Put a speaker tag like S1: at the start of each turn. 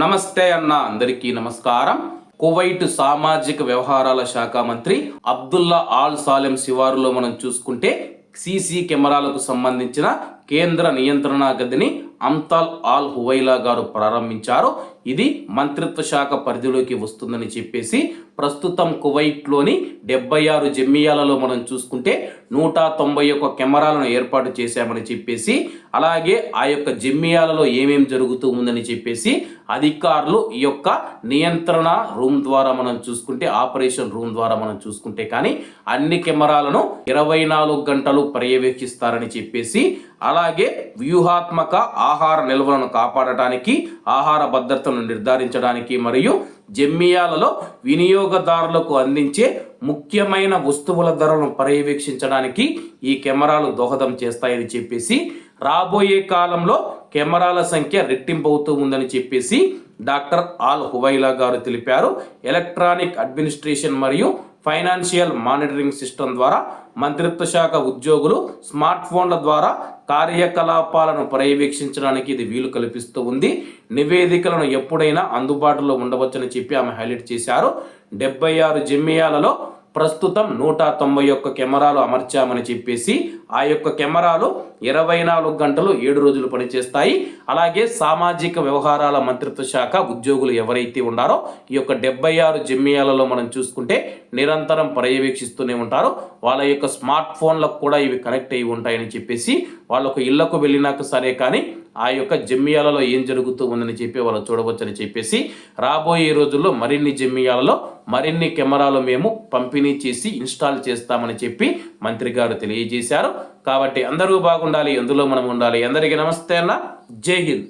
S1: నమస్తే అన్న అందరికీ నమస్కారం. కువైట్ సామాజిక వ్యవహారాల శాఖ మంత్రి అబ్దుల్లా ఆల్ సాలెం శివారులో మనం చూసుకుంటే సీసీ కెమెరాలకు సంబంధించిన కేంద్ర నియంత్రణ గదిని అమ్తాల్ ఆల్ హువైలా గారు ప్రారంభించారు. ఇది మంత్రిత్వ శాఖ పరిధిలోకి వస్తుందని చెప్పేసి ప్రస్తుతం కువైట్లోని డెబ్బై ఆరు జమ్మియాలలో మనం చూసుకుంటే నూట తొంభై ఒక్క కెమెరాలను ఏర్పాటు చేశామని చెప్పేసి అలాగే ఆ యొక్క జమ్మియాలలో ఏమేం జరుగుతూ ఉందని చెప్పేసి అధికారులు ఈ యొక్క నియంత్రణ రూమ్ ద్వారా మనం చూసుకుంటే ఆపరేషన్ రూమ్ ద్వారా మనం చూసుకుంటే కానీ అన్ని కెమెరాలను ఇరవై నాలుగు గంటలు పర్యవేక్షిస్తారని చెప్పేసి అలాగే వ్యూహాత్మక ఆహార నిల్వలను కాపాడటానికి ఆహార భద్రతను నిర్ధారించడానికి మరియు జమ్మియాలలో వినియోగదారులకు అందించే ముఖ్యమైన వస్తువుల ధరలను పర్యవేక్షించడానికి ఈ కెమెరాలు దోహదం చేస్తాయని చెప్పేసి రాబోయే కాలంలో కెమెరాల సంఖ్య రెట్టింపు అవుతూ ఉందని చెప్పేసి డాక్టర్ ఆల్ హువైలా గారు తెలిపారు. ఎలక్ట్రానిక్ అడ్మినిస్ట్రేషన్ మరియు ఫైనాన్షియల్ మానిటరింగ్ సిస్టమ్ ద్వారా మంత్రిత్వ శాఖ ఉద్యోగులు స్మార్ట్ ఫోన్ల ద్వారా కార్యకలాపాలను పర్యవేక్షించడానికి ఇది వీలు కల్పిస్తూ ఉంది. నివేదికలను ఎప్పుడైనా అందుబాటులో ఉండవచ్చని చెప్పి ఆమె హైలైట్ చేశారు. డెబ్బై ఆరు జిమ్మియాలలో ప్రస్తుతం నూట తొంభై ఒక్క కెమెరాలు అమర్చామని చెప్పేసి ఆ యొక్క కెమెరాలు ఇరవై నాలుగు గంటలు ఏడు రోజులు పనిచేస్తాయి. అలాగే సామాజిక వ్యవహారాల మంత్రిత్వ శాఖ ఉద్యోగులు ఎవరైతే ఉన్నారో ఈ యొక్క డెబ్బై ఆరు జిమ్మియాలలో మనం చూసుకుంటే నిరంతరం పర్యవేక్షిస్తూనే ఉంటారు. వాళ్ళ యొక్క స్మార్ట్ ఫోన్లకు కూడా ఇవి కనెక్ట్ అయి ఉంటాయని చెప్పేసి వాళ్ళకు ఇళ్ళకు వెళ్ళినాక సరే కానీ ఆ యొక్క జమ్మియాలలో ఏం జరుగుతూ ఉందని చెప్పి వాళ్ళు చూడవచ్చని చెప్పేసి రాబోయే రోజుల్లో మరిన్ని జమ్మియాలలో మరిన్ని కెమెరాలు మేము పంపిణీ చేసి ఇన్స్టాల్ చేస్తామని చెప్పి మంత్రి గారు తెలియజేశారు. కాబట్టి అందరూ బాగుండాలి ఎందులో మనం ఉండాలి. అందరికీ నమస్తే అన్న. జై హింద్.